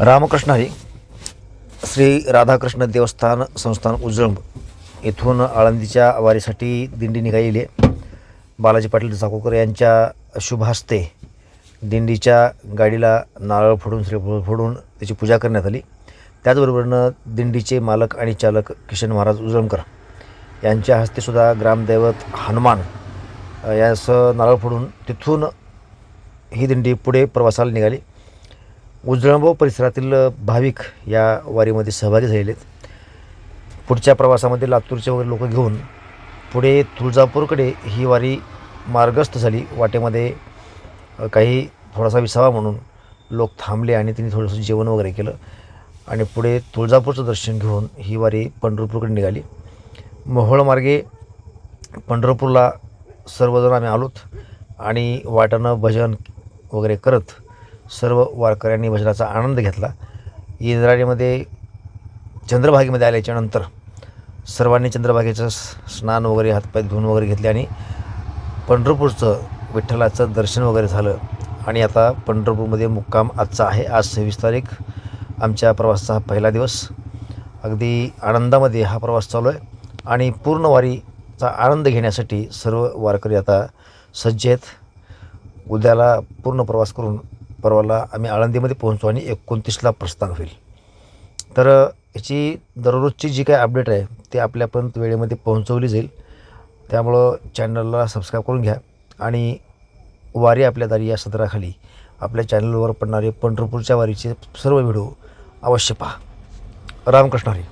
रामकृष्ण हरी श्री राधाकृष्ण देवस्थान संस्थान उजळंब येथून आळंदीच्या वारीसाठी दिंडी निघालेली आहे. बालाजी पाटील चाकोकर यांच्या शुभ हस्ते दिंडीच्या गाडीला नारळ फोडून श्रीफळ फोडून त्याची पूजा करण्यात आली. त्याचबरोबरनं दिंडीचे मालक आणि चालक किशन महाराज उजळमकर यांच्या हस्तेसुद्धा ग्रामदैवत हनुमान अ, यासह नारळ फोडून तिथून ही दिंडी पुढे प्रवासाला निघाली. उजळंब परिसरातील भाविक या वारीमध्ये सहभागी झालेले आहेत. पुढच्या प्रवासामध्ये लातूरचे वगैरे लोक घेऊन पुढे तुळजापूरकडे ही वारी मार्गस्थ झाली. वाटेमध्ये काही थोडासा विसावा म्हणून लोक थांबले आणि त्यांनी थोडंसं जेवण वगैरे केलं आणि पुढे तुळजापूरचं दर्शन घेऊन ही वारी पंढरपूरकडे निघाली. मोहोळमार्गे पंढरपूरला सर्वजण आम्ही आलोत आणि वाटानं भजन वगैरे करत सर्व वारकऱ्यांनी भजनाचा आनंद घेतला. इंद्राणीमध्ये चंद्रभागेमध्ये आल्याच्यानंतर सर्वांनी चंद्रभागेचं स्नान वगैरे हातपाय धुवून वगैरे घेतले आणि पंढरपूरचं विठ्ठलाचं दर्शन वगैरे झालं. आणि आता पंढरपूरमध्ये मुक्काम आजचा आहे. आज सव्वीस तारीख आमच्या प्रवासाचा हा पहिला दिवस. अगदी आनंदामध्ये हा प्रवास चालू आहे. आणि पूर्ण वारीचा आनंद घेण्यासाठी सर्व वारकरी आता सज्ज आहेत. उद्याला पूर्ण प्रवास करून परवाला आम्ही आळंदीमध्ये पोहोचतो आणि एकोणतीसला प्रस्थान होईल. तर याची दररोजची जी काही अपडेट आहे ती आपल्यापर्यंत वेळेमध्ये पोहोचवली जाईल. त्यामुळं चॅनलला सबस्क्राईब करून घ्या आणि वारी आपल्या दारी या सदराखाली आपल्या चॅनलवर पडणारे पंढरपूरच्या वारीचे सर्व व्हिडिओ अवश्य पहा. रामकृष्ण हरी.